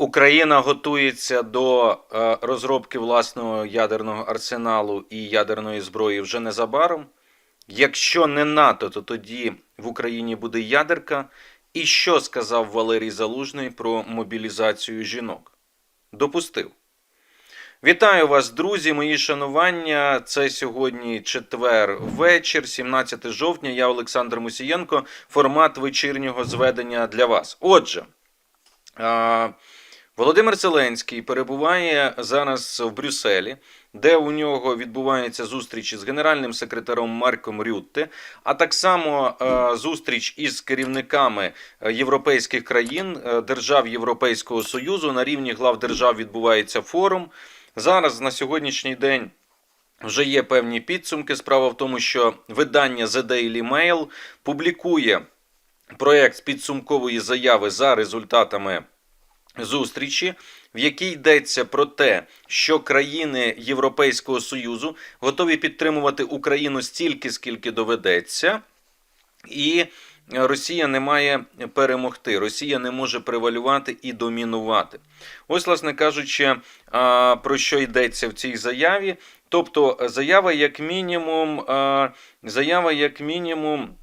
Україна готується до е, розробки власного ядерного арсеналу і ядерної зброї вже незабаром. Якщо не НАТО, то тоді в Україні буде ядерка. І що сказав Валерій Залужний про мобілізацію жінок? Допустив. Вітаю вас, друзі, мої шанування. Це сьогодні четвер вечір, 17 жовтня. Я Олександр Мусієнко. Формат вечірнього зведення для вас. Отже, Володимир Зеленський перебуває зараз в Брюсселі, де у нього відбуваються зустрічі з генеральним секретарем Марком Рютте, а так само е, зустріч із керівниками е, європейських країн, е, держав Європейського Союзу. На рівні глав держав відбувається форум. Зараз на сьогоднішній день. Вже є певні підсумки. Справа в тому, що видання The Daily Mail публікує проект підсумкової заяви за результатами зустрічі, в якій йдеться про те, що країни Європейського Союзу готові підтримувати Україну стільки, скільки доведеться, і Росія не має перемогти. Росія не може превалювати і домінувати. Ось, власне кажучи, про що йдеться в цій заяві. Тобто, заява як мінімум, заява як мінімум.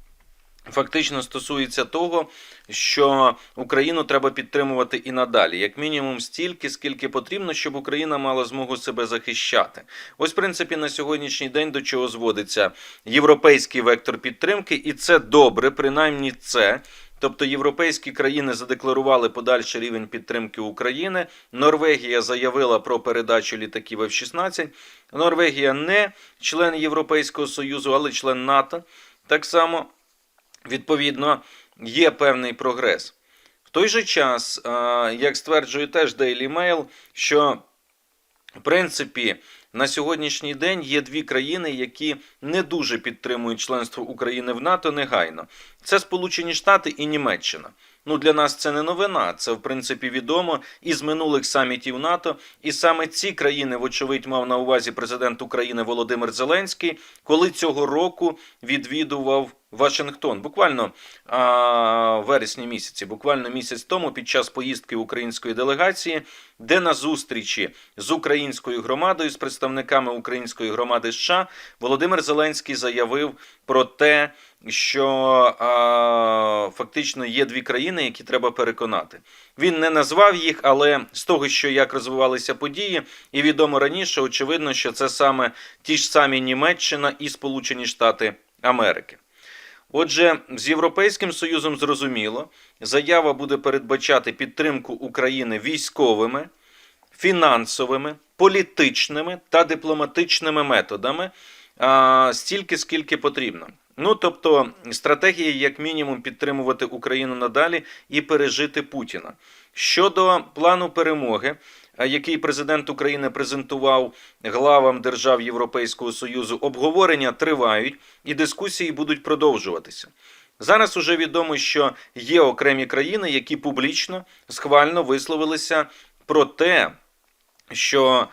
Фактично стосується того, що Україну треба підтримувати і надалі, як мінімум стільки, скільки потрібно, щоб Україна мала змогу себе захищати. Ось, в принципі, на сьогоднішній день до чого зводиться європейський вектор підтримки, і це добре, принаймні це. Тобто європейські країни задекларували подальший рівень підтримки України. Норвегія заявила про передачу літаків F-16. Норвегія не член Європейського Союзу, але член НАТО. Так само відповідно, є певний прогрес. В той же час, як стверджує теж Daily Mail, що в принципі на сьогоднішній день є дві країни, які не дуже підтримують членство України в НАТО негайно. Це Сполучені Штати і Німеччина. Ну для нас це не новина. Це в принципі відомо із минулих самітів НАТО. І саме ці країни, вочевидь, мав на увазі президент України Володимир Зеленський, коли цього року відвідував Вашингтон. Буквально а, вересні місяці, буквально місяць тому, під час поїздки української делегації, де на зустрічі з українською громадою, з представниками української громади США, Володимир Зеленський заявив про те, що а, фактично є дві країни, які треба переконати. Він не назвав їх, але з того, що як розвивалися події, і відомо раніше, очевидно, що це саме ті ж самі Німеччина і Сполучені Штати Америки. Отже, з Європейським Союзом зрозуміло, заява буде передбачати підтримку України військовими, фінансовими, політичними та дипломатичними методами а, стільки, скільки потрібно. Ну тобто, стратегія, як мінімум, підтримувати Україну надалі і пережити Путіна. Щодо плану перемоги, який президент України презентував главам держав Європейського Союзу, обговорення тривають і дискусії будуть продовжуватися. Зараз уже відомо, що є окремі країни, які публічно схвально висловилися про те, що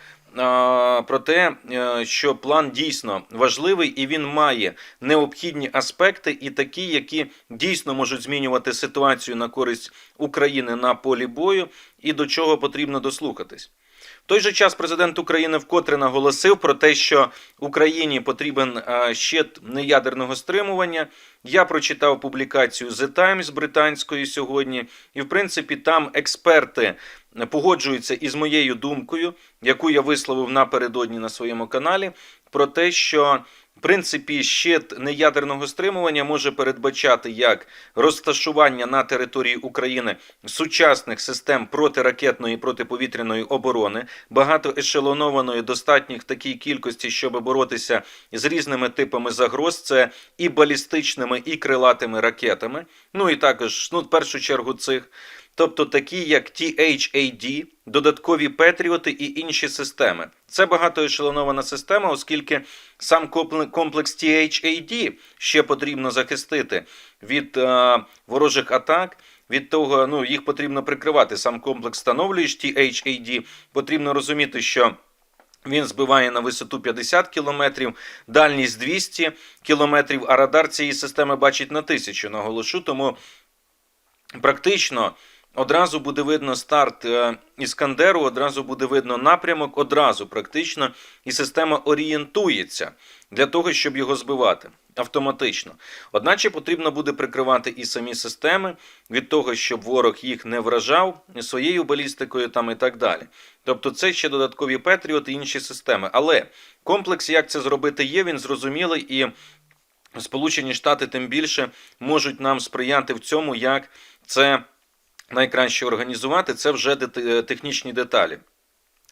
про те, е, що план дійсно важливий і він має необхідні аспекти, і такі, які дійсно можуть змінювати ситуацію на користь України на полі бою, і до чого потрібно дослухатись. Той же час президент України вкотре наголосив про те, що Україні потрібен щит неядерного стримування. Я прочитав публікацію The Times британської сьогодні, і в принципі там експерти погоджуються із моєю думкою, яку я висловив напередодні на своєму каналі, про те, що принципі щит неядерного стримування може передбачати як розташування на території України сучасних систем протиракетної і протиповітряної оборони, багатоешелонованої, достатніх такій кількості, щоб боротися з різними типами загроз, це і балістичними, і крилатими ракетами. Ну і також, ну, в першу чергу, цих тобто такі як THAD, додаткові Петріоти і інші системи. Це багатоешелонована система, оскільки сам комплекс THAD ще потрібно захистити від е, ворожих атак. Від того, ну їх потрібно прикривати. Сам комплекс встановлюєш THAD, Потрібно розуміти, що він збиває на висоту 50 кілометрів, дальність 200 кілометрів, а радар цієї системи бачить на тисячу. Наголошу, тому практично одразу буде видно старт е, Іскандеру, одразу буде видно напрямок, одразу практично, і система орієнтується для того, щоб його збивати автоматично. Одначе потрібно буде прикривати і самі системи від того, щоб ворог їх не вражав своєю балістикою там і так далі. Тобто це ще додаткові Петріот і інші системи. Але комплекс, як це зробити, є, він зрозумілий і. Сполучені Штати тим більше можуть нам сприяти в цьому, як це найкраще організувати. Це вже технічні деталі.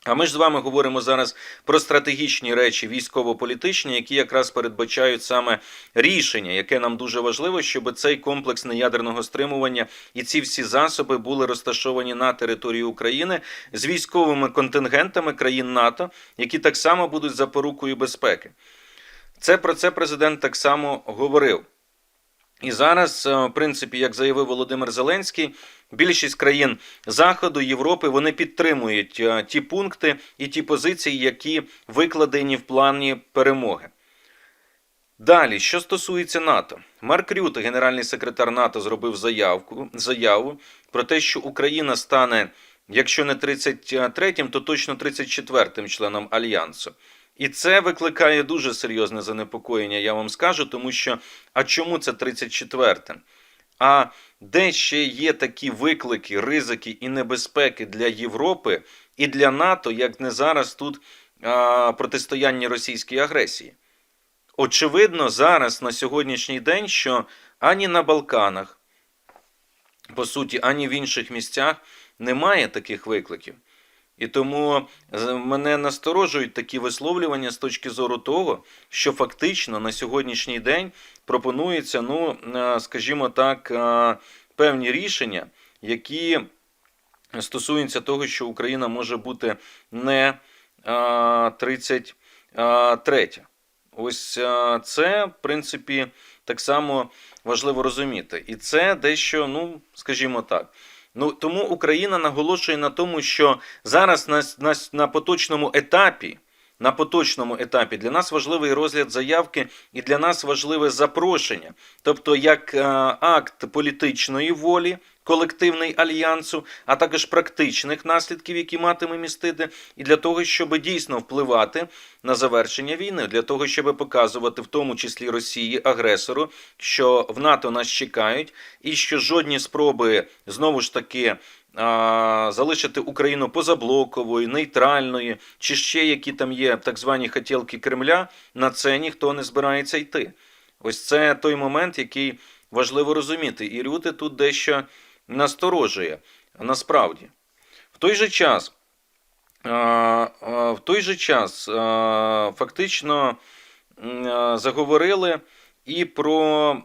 А ми ж з вами говоримо зараз про стратегічні речі військово-політичні, які якраз передбачають саме рішення, яке нам дуже важливо, щоб цей комплекс неядерного стримування і ці всі засоби були розташовані на території України з військовими контингентами країн НАТО, які так само будуть запорукою безпеки. Це про це президент так само говорив. І зараз, е, в принципі, як заявив Володимир Зеленський, більшість країн Заходу, Європи вони підтримують е, ті пункти і ті позиції, які викладені в плані перемоги. Далі, що стосується НАТО, Марк Рюте, генеральний секретар НАТО, зробив заявку, заяву про те, що Україна стане, якщо не 33-м, то точно 34-м членом альянсу. І це викликає дуже серйозне занепокоєння, я вам скажу, тому що а чому це 34-м? А де ще є такі виклики, ризики і небезпеки для Європи і для НАТО, як не зараз тут а, протистояння російській агресії? Очевидно, зараз на сьогоднішній день, що ані на Балканах, по суті, ані в інших місцях немає таких викликів. І тому мене насторожують такі висловлювання з точки зору того, що фактично на сьогоднішній день пропонуються, ну, е, скажімо так, е, певні рішення, які стосуються того, що Україна може бути не 33. Ось е, це, в принципі, так само важливо розуміти. І це дещо, ну, скажімо так. Ну, тому Україна наголошує на тому, що зараз на, на, на поточному етапі, на поточному етапі для нас важливий розгляд заявки і для нас важливе запрошення, тобто як е, акт політичної волі, колективний альянсу, а також практичних наслідків, які матиме містити, і для того, щоб дійсно впливати на завершення війни, для того, щоб показувати, в тому числі Росії, агресору, що в НАТО нас чекають, і що жодні спроби знову ж таки. Залишити Україну позаблоковою, нейтральною, чи ще які там є так звані хотілки Кремля, на це ніхто не збирається йти. Ось це той момент, який важливо розуміти. І Рюти тут дещо насторожує насправді. В той же час, в той же час фактично заговорили і про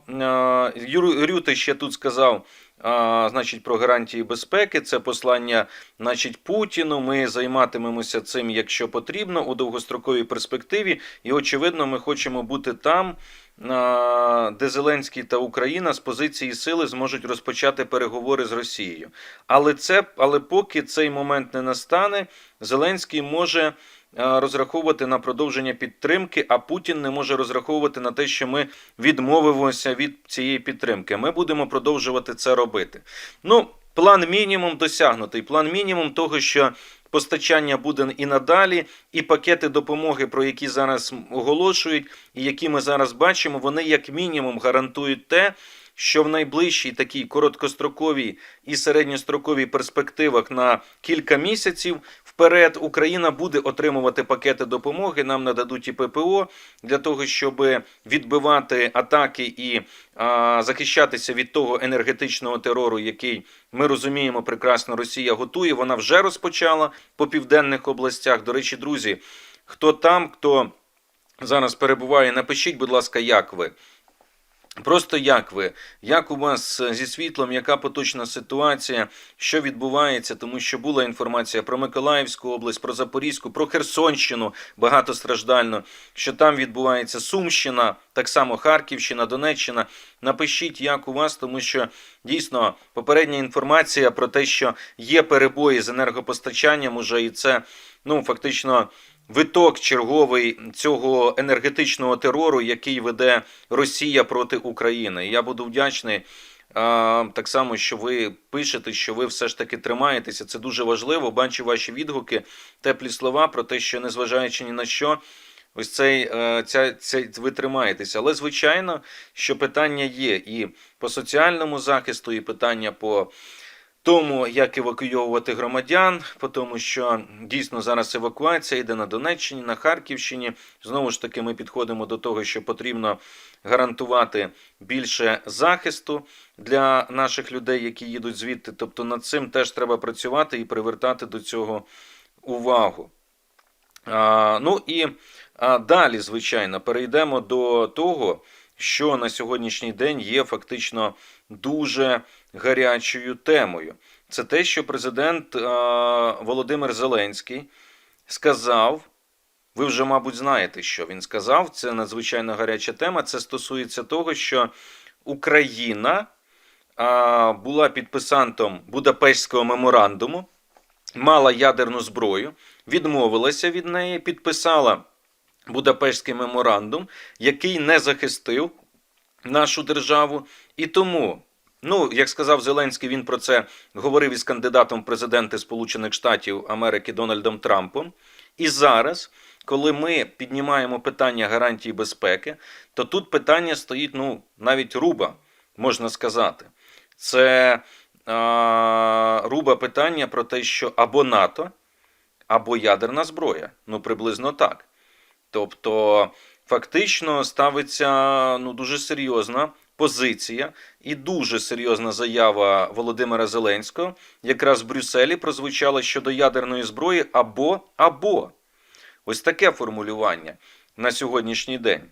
Рюти ще тут сказав. Значить, про гарантії безпеки, це послання, значить, Путіну. Ми займатимемося цим, якщо потрібно, у довгостроковій перспективі. І, очевидно, ми хочемо бути там, де Зеленський та Україна з позиції сили зможуть розпочати переговори з Росією. Але це, але поки цей момент не настане, Зеленський може розраховувати на продовження підтримки, а Путін не може розраховувати на те, що ми відмовимося від цієї підтримки. Ми будемо продовжувати це робити. Ну, план мінімум досягнутий. План мінімум того, що постачання буде і надалі, і пакети допомоги, про які зараз оголошують, і які ми зараз бачимо, вони як мінімум гарантують те, що в найближчій такій короткостроковій і середньостроковій перспективах на кілька місяців вперед Україна буде отримувати пакети допомоги. Нам нададуть і ППО для того, щоб відбивати атаки і а, захищатися від того енергетичного терору, який ми розуміємо прекрасно, Росія готує. Вона вже розпочала по південних областях. До речі, друзі, хто там, хто зараз перебуває, напишіть, будь ласка, як ви. Просто як ви, як у вас е, зі світлом, яка поточна ситуація, що відбувається, тому що була інформація про Миколаївську область, про Запорізьку, про Херсонщину багатостраждально, що там відбувається Сумщина, так само Харківщина, Донеччина. Напишіть, як у вас, тому що дійсно попередня інформація про те, що є перебої з енергопостачанням, уже і це ну фактично виток черговий цього енергетичного терору, який веде Росія проти України. Я буду вдячний Так само, що ви пишете, що ви все ж таки тримаєтеся. Це дуже важливо. Бачу ваші відгуки, теплі слова про те, що незважаючи ні на що, ось цей, е, ця, ця, ви тримаєтеся. Але звичайно, що питання є і по соціальному захисту, і питання по тому, як евакуйовувати громадян, тому, що дійсно зараз евакуація йде на Донеччині, на Харківщині. Знову ж таки, ми підходимо до того, що потрібно гарантувати більше захисту для наших людей, які їдуть звідти. Тобто над цим теж треба працювати і привертати до цього увагу. А, ну і а, далі, звичайно, перейдемо до того, що на сьогоднішній день є фактично дуже гарячою темою. Це те, що президент Володимир Зеленський сказав. Ви вже, мабуть, знаєте, що він сказав. Це надзвичайно гаряча тема. Це стосується того, що Україна була підписантом Будапештського меморандуму, мала ядерну зброю, відмовилася від неї, підписала Будапештський меморандум, який не захистив нашу державу. І тому, ну, як сказав Зеленський, він про це говорив із кандидатом в президенти Сполучених Штатів Америки Дональдом Трампом. І зараз, коли ми піднімаємо питання гарантії безпеки, то тут питання стоїть ну, навіть руба, можна сказати. Це а, руба питання про те, що або НАТО, або ядерна зброя. Ну, приблизно так. Тобто, фактично ставиться ну, дуже серйозна позиція і дуже серйозна заява Володимира Зеленського, якраз в Брюсселі прозвучала щодо ядерної зброї або або. Ось таке формулювання на сьогоднішній день.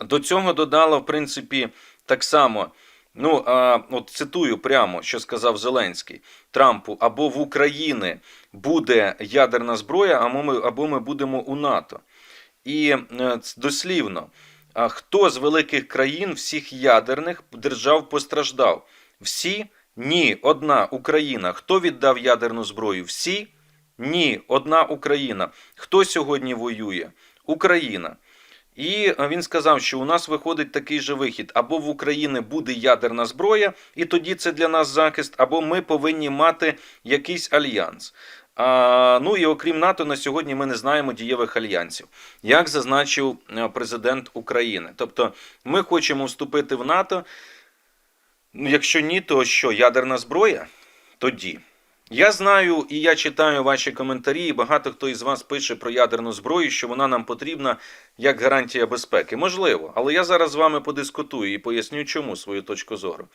До цього додала, в принципі, так само. Ну, а, от цитую прямо, що сказав Зеленський Трампу: або в Україні буде ядерна зброя, або ми, або ми будемо у НАТО. І е, дослівно, а хто з великих країн всіх ядерних держав постраждав? Всі? Ні, одна Україна. Хто віддав ядерну зброю? Всі? Ні, одна Україна. Хто сьогодні воює? Україна. І він сказав, що у нас виходить такий же вихід: або в Україні буде ядерна зброя, і тоді це для нас захист, або ми повинні мати якийсь альянс. Ну і окрім НАТО, на сьогодні ми не знаємо дієвих альянсів, як зазначив е, президент України. Тобто, ми хочемо вступити в НАТО. Ну, якщо ні, то що ядерна зброя? Тоді. Я знаю і я читаю ваші коментарі, і багато хто із вас пише про ядерну зброю, що вона нам потрібна як гарантія безпеки. Можливо, але я зараз з вами подискутую і поясню, чому свою точку зору.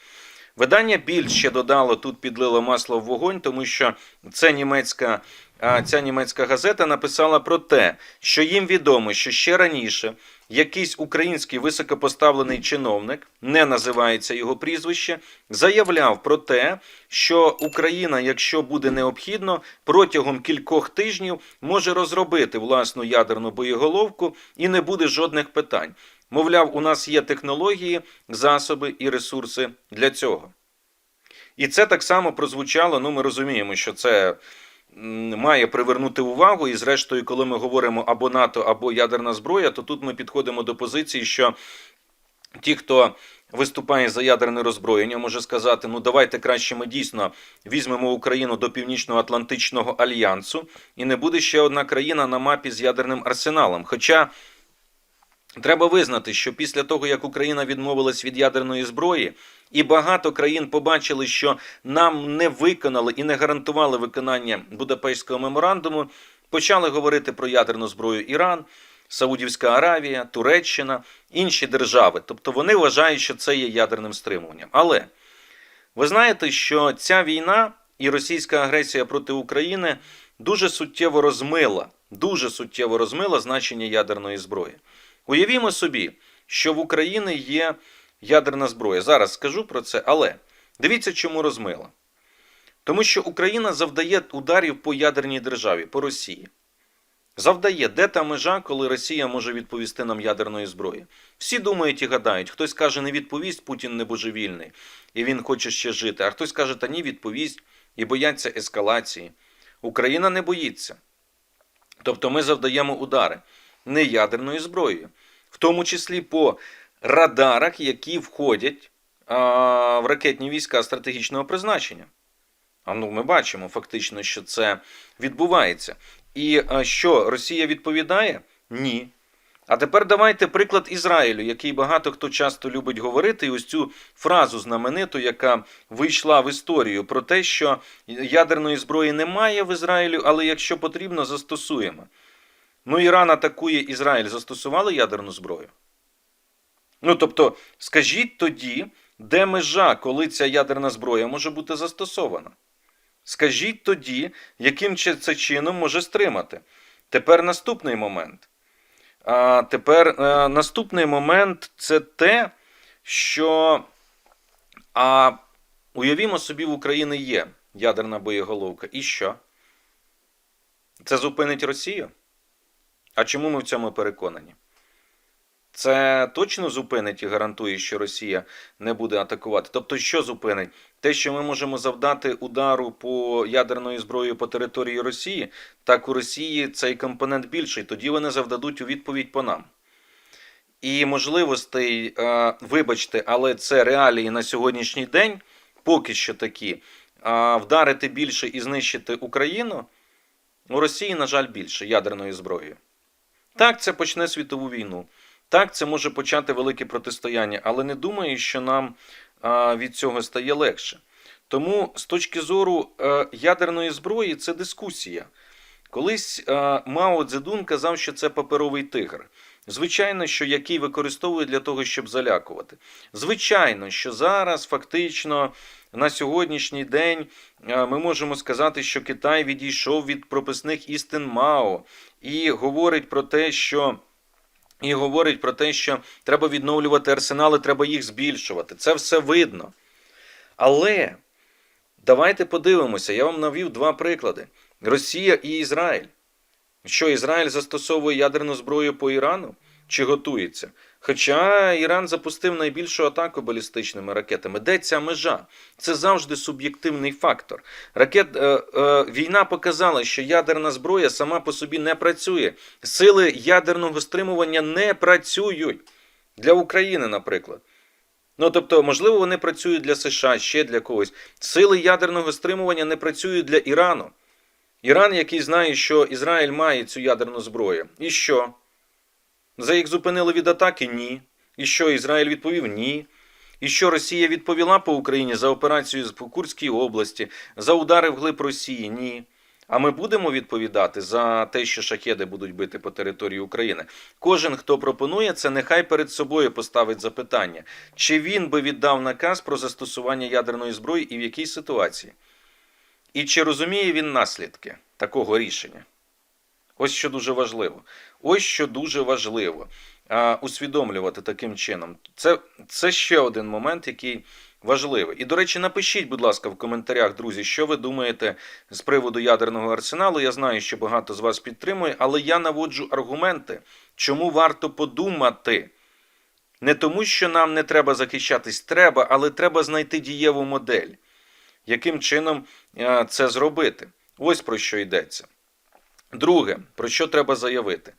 Видання Більд ще додало тут підлило масло в вогонь, тому що це німецька, а, ця німецька газета написала про те, що їм відомо, що ще раніше якийсь український високопоставлений чиновник, не називається його прізвище, заявляв про те, що Україна, якщо буде необхідно, протягом кількох тижнів може розробити власну ядерну боєголовку і не буде жодних питань. Мовляв, у нас є технології, засоби і ресурси для цього. І це так само прозвучало. Ну, ми розуміємо, що це має привернути увагу. І, зрештою, коли ми говоримо або НАТО, або ядерна зброя, то тут ми підходимо до позиції, що ті, хто виступає за ядерне роззброєння, може сказати: ну давайте краще ми дійсно візьмемо Україну до Північно-Атлантичного альянсу, і не буде ще одна країна на мапі з ядерним арсеналом. Хоча. Треба визнати, що після того, як Україна відмовилась від ядерної зброї, і багато країн побачили, що нам не виконали і не гарантували виконання Будапештського меморандуму, почали говорити про ядерну зброю Іран, Саудівська Аравія, Туреччина, інші держави. Тобто вони вважають, що це є ядерним стримуванням. Але ви знаєте, що ця війна і російська агресія проти України дуже суттєво розмила, дуже суттєво розмила значення ядерної зброї. Уявімо собі, що в Україні є ядерна зброя. Зараз скажу про це, але дивіться, чому розмила. Тому що Україна завдає ударів по ядерній державі, по Росії. Завдає, де та межа, коли Росія може відповісти нам ядерної зброї. Всі думають і гадають, хтось каже, не відповість, Путін не божевільний, і він хоче ще жити, а хтось каже, та ні, відповість і бояться ескалації. Україна не боїться. Тобто ми завдаємо удари не ядерною зброєю, в тому числі по радарах, які входять а, в ракетні війська стратегічного призначення. А ну, ми бачимо фактично, що це відбувається. І а, що Росія відповідає? Ні. А тепер давайте приклад Ізраїлю, який багато хто часто любить говорити, і ось цю фразу знамениту, яка вийшла в історію про те, що ядерної зброї немає в Ізраїлі, але якщо потрібно, застосуємо. Ну, Іран атакує Ізраїль, застосували ядерну зброю? Ну, тобто, скажіть тоді, де межа, коли ця ядерна зброя може бути застосована? Скажіть тоді, яким це чином може стримати. Тепер наступний момент. А тепер е, наступний момент це те, що а, уявімо собі, в Україні є ядерна боєголовка. І що? Це зупинить Росію? А чому ми в цьому переконані? Це точно зупинить і гарантує, що Росія не буде атакувати. Тобто, що зупинить? Те, що ми можемо завдати удару по ядерної зброї по території Росії, так у Росії цей компонент більший. Тоді вони завдадуть у відповідь по нам. І можливостей, е, вибачте, але це реалії на сьогоднішній день, поки що такі, а вдарити більше і знищити Україну у Росії, на жаль, більше ядерною зброєю. Так, це почне світову війну. Так, це може почати велике протистояння, але не думаю, що нам від цього стає легше. Тому з точки зору е, ядерної зброї це дискусія. Колись е, Мао Цзедун казав, що це паперовий тигр. Звичайно, що який використовують для того, щоб залякувати. Звичайно, що зараз фактично на сьогоднішній день е, ми можемо сказати, що Китай відійшов від прописних істин Мао і говорить про те, що. І говорить про те, що треба відновлювати арсенали, треба їх збільшувати. Це все видно. Але давайте подивимося, я вам навів два приклади: Росія і Ізраїль. Що Ізраїль застосовує ядерну зброю по Ірану чи готується? Хоча Іран запустив найбільшу атаку балістичними ракетами. Де ця межа? Це завжди суб'єктивний фактор. Ракет, е, е, війна показала, що ядерна зброя сама по собі не працює. Сили ядерного стримування не працюють для України, наприклад. Ну, тобто, можливо, вони працюють для США, ще для когось. Сили ядерного стримування не працюють для Ірану. Іран, який знає, що Ізраїль має цю ядерну зброю. І що? За їх зупинили від атаки? Ні. І що Ізраїль відповів? Ні. І що Росія відповіла по Україні за операцію в Курській області, за удари вглиб Росії? Ні. А ми будемо відповідати за те, що шахеди будуть бити по території України. Кожен, хто пропонує це, нехай перед собою поставить запитання, чи він би віддав наказ про застосування ядерної зброї і в якій ситуації? І чи розуміє він наслідки такого рішення? Ось що дуже важливо. Ось що дуже важливо усвідомлювати таким чином. Це, це ще один момент, який важливий. І, до речі, напишіть, будь ласка, в коментарях, друзі, що ви думаєте з приводу ядерного арсеналу. Я знаю, що багато з вас підтримує, але я наводжу аргументи, чому варто подумати. Не тому, що нам не треба захищатись, треба, але треба знайти дієву модель, яким чином е, це зробити. Ось про що йдеться. Друге, про що треба заявити?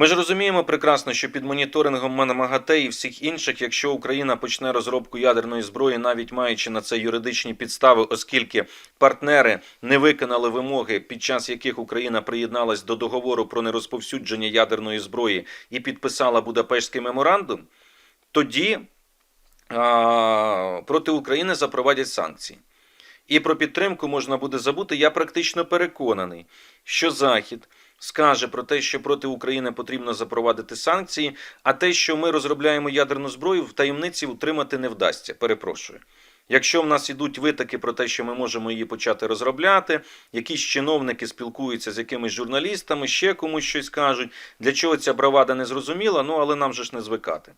Ми ж розуміємо прекрасно, що під моніторингом МАГАТЕ і всіх інших, якщо Україна почне розробку ядерної зброї, навіть маючи на це юридичні підстави, оскільки партнери не виконали вимоги, під час яких Україна приєдналась до договору про нерозповсюдження ядерної зброї і підписала Будапештський меморандум, тоді а, проти України запровадять санкції. І про підтримку можна буде забути. Я практично переконаний, що Захід скаже про те, що проти України потрібно запровадити санкції, а те, що ми розробляємо ядерну зброю, в таємниці утримати не вдасться. Перепрошую. Якщо в нас ідуть витоки про те, що ми можемо її почати розробляти, якісь чиновники спілкуються з якимись журналістами, ще комусь щось кажуть. Для чого ця бравада не зрозуміла, ну але нам же ж не звикати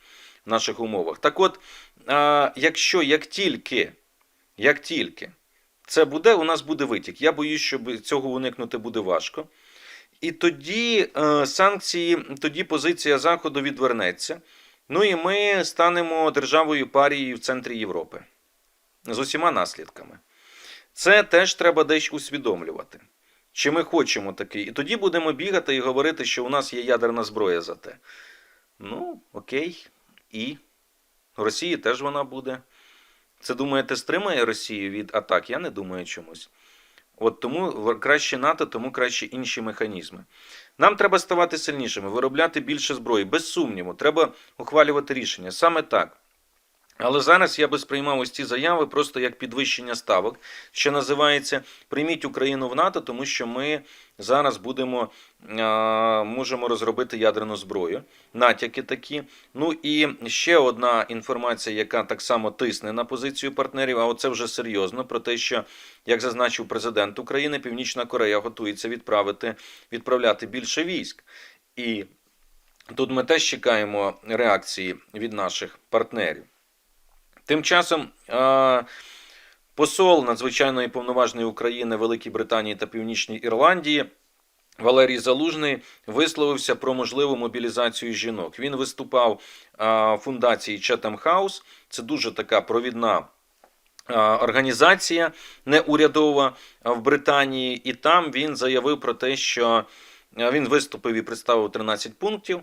в наших умовах. Так от, якщо як тільки, як тільки це буде, у нас буде витік. Я боюсь, що цього уникнути буде важко. І тоді е, санкції, тоді позиція Заходу відвернеться. Ну і ми станемо державою парією в центрі Європи з усіма наслідками. Це теж треба десь усвідомлювати. Чи ми хочемо такий. І тоді будемо бігати і говорити, що у нас є ядерна зброя за те. Ну, окей, і В Росії теж вона буде. Це думаєте, стримає Росію від атак? Я не думаю чомусь. От тому краще НАТО, тому краще інші механізми. Нам треба ставати сильнішими, виробляти більше зброї, без сумніву. Треба ухвалювати рішення. Саме так. Але зараз я би сприймав ось ці заяви просто як підвищення ставок, що називається Прийміть Україну в НАТО, тому що ми зараз будемо можемо розробити ядерну зброю. Натяки такі. Ну і ще одна інформація, яка так само тисне на позицію партнерів. А оце вже серйозно про те, що як зазначив президент України, Північна Корея готується відправити відправляти більше військ. І тут ми теж чекаємо реакції від наших партнерів. Тим часом посол надзвичайної повноважної України Великій Британії та Північній Ірландії Валерій Залужний висловився про можливу мобілізацію жінок. Він виступав в фундації Chatham House. Це дуже така провідна організація неурядова в Британії, і там він заявив про те, що він виступив і представив 13 пунктів.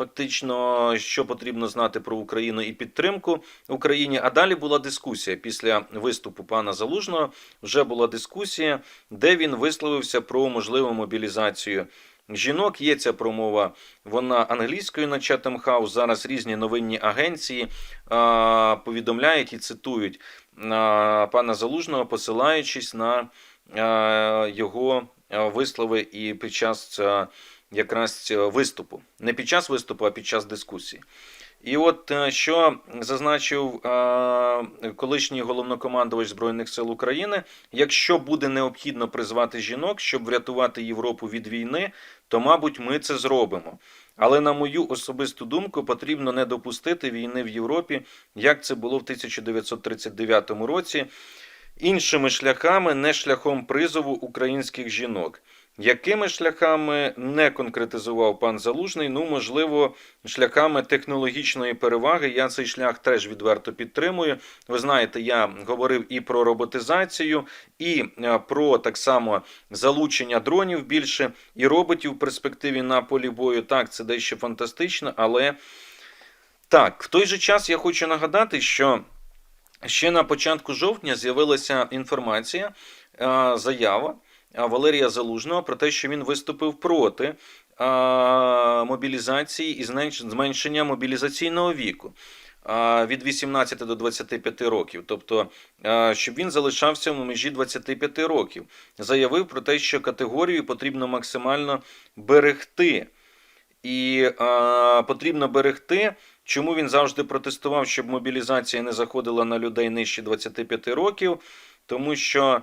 Фактично, що потрібно знати про Україну і підтримку Україні. А далі була дискусія після виступу пана Залужного. Вже була дискусія, де він висловився про можливу мобілізацію жінок. Є ця промова, вона англійською на Chatham House. Зараз різні новинні агенції а, повідомляють і цитують а, пана Залужного, посилаючись на а, його вислови і під час. а, якраз виступу. Не під час виступу, а під час дискусії. І от е, що зазначив е, колишній головнокомандувач Збройних сил України: якщо буде необхідно призвати жінок, щоб врятувати Європу від війни, то, мабуть, ми це зробимо. Але на мою особисту думку, потрібно не допустити війни в Європі, як це було в 1939 році, іншими шляхами, не шляхом призову українських жінок. Якими шляхами не конкретизував пан Залужний? Ну, можливо, шляхами технологічної переваги. Я цей шлях теж відверто підтримую. Ви знаєте, я говорив і про роботизацію, і е, про так само залучення дронів більше, і роботів в перспективі на полі бою. Так, це дещо фантастично, але так, в той же час я хочу нагадати, що. Ще на початку жовтня з'явилася інформація, е, заява Валерія Залужного про те, що він виступив проти мобілізації і зменшення мобілізаційного віку від 18 до 25 років. Тобто, щоб він залишався в межі 25 років. Заявив про те, що категорію потрібно максимально берегти. І е, потрібно берегти. Чому він завжди протестував, щоб мобілізація не заходила на людей нижче 25 років? Тому що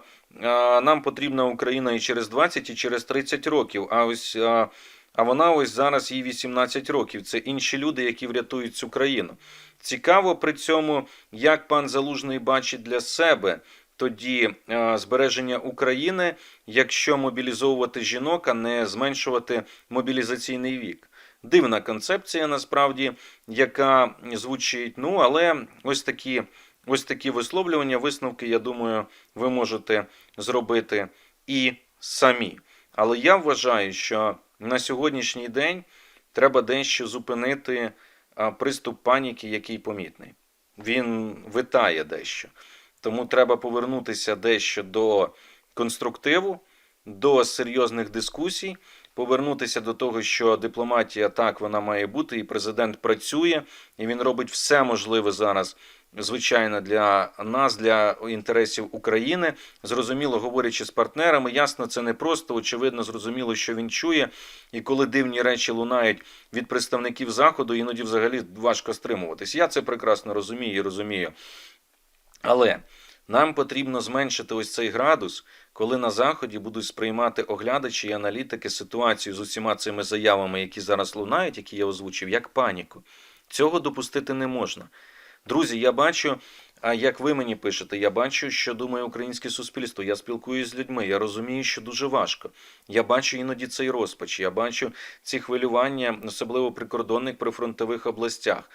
нам потрібна Україна і через 20, і через 30 років. А ось а вона ось зараз їй 18 років. Це інші люди, які врятують цю країну. Цікаво при цьому, як пан Залужний бачить для себе тоді збереження України, якщо мобілізовувати жінок, а не зменшувати мобілізаційний вік. Дивна концепція, насправді, яка звучить. Ну, але ось такі, ось такі висловлювання, висновки, я думаю, ви можете зробити і самі. Але я вважаю, що на сьогоднішній день треба дещо зупинити приступ паніки, який помітний. Він витає дещо. Тому треба повернутися дещо до конструктиву, до серйозних дискусій, повернутися до того, що дипломатія так вона має бути, і президент працює, і він робить все можливе зараз. Звичайно, для нас, для інтересів України, зрозуміло, говорячи з партнерами, ясно, це не просто, очевидно, зрозуміло, що він чує. І коли дивні речі лунають від представників заходу, іноді взагалі важко стримуватись. Я це прекрасно розумію і розумію. Але нам потрібно зменшити ось цей градус, коли на заході будуть сприймати оглядачі і аналітики ситуацію з усіма цими заявами, які зараз лунають, які я озвучив, як паніку. Цього допустити не можна. Друзі, я бачу, а як ви мені пишете, я бачу, що думає українське суспільство. Я спілкуюся з людьми. Я розумію, що дуже важко. Я бачу іноді цей розпач. Я бачу ці хвилювання, особливо прикордонних прифронтових областях.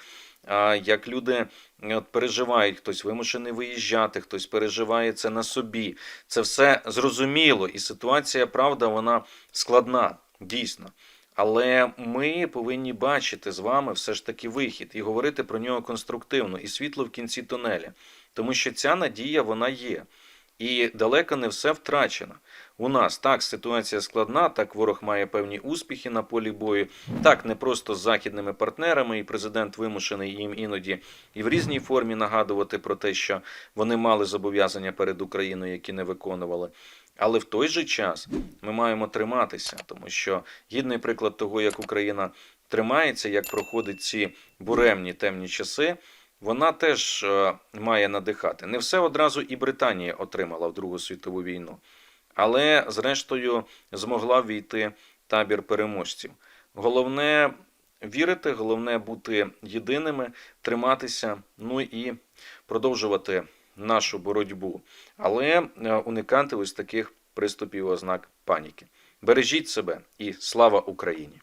Як люди от, переживають, хтось вимушений виїжджати, хтось переживає це на собі. Це все зрозуміло, і ситуація, правда, вона складна, дійсно. Але ми повинні бачити з вами все ж таки вихід і говорити про нього конструктивно і світло в кінці тунеля. Тому що ця надія вона є. І далеко не все втрачено. У нас так ситуація складна, так ворог має певні успіхи на полі бою. Так, не просто з західними партнерами, і президент вимушений їм іноді і в різній формі нагадувати про те, що вони мали зобов'язання перед Україною, які не виконували. Але в той же час ми маємо триматися, тому що гідний приклад того, як Україна тримається, як проходить ці буремні темні часи, вона теж е, має надихати. Не все одразу і Британія отримала в Другу світову війну, але зрештою змогла війти табір переможців. Головне вірити, головне бути єдиними, триматися, ну і продовжувати нашу боротьбу, але е, уникати ось таких приступів ознак паніки. Бережіть себе і слава Україні!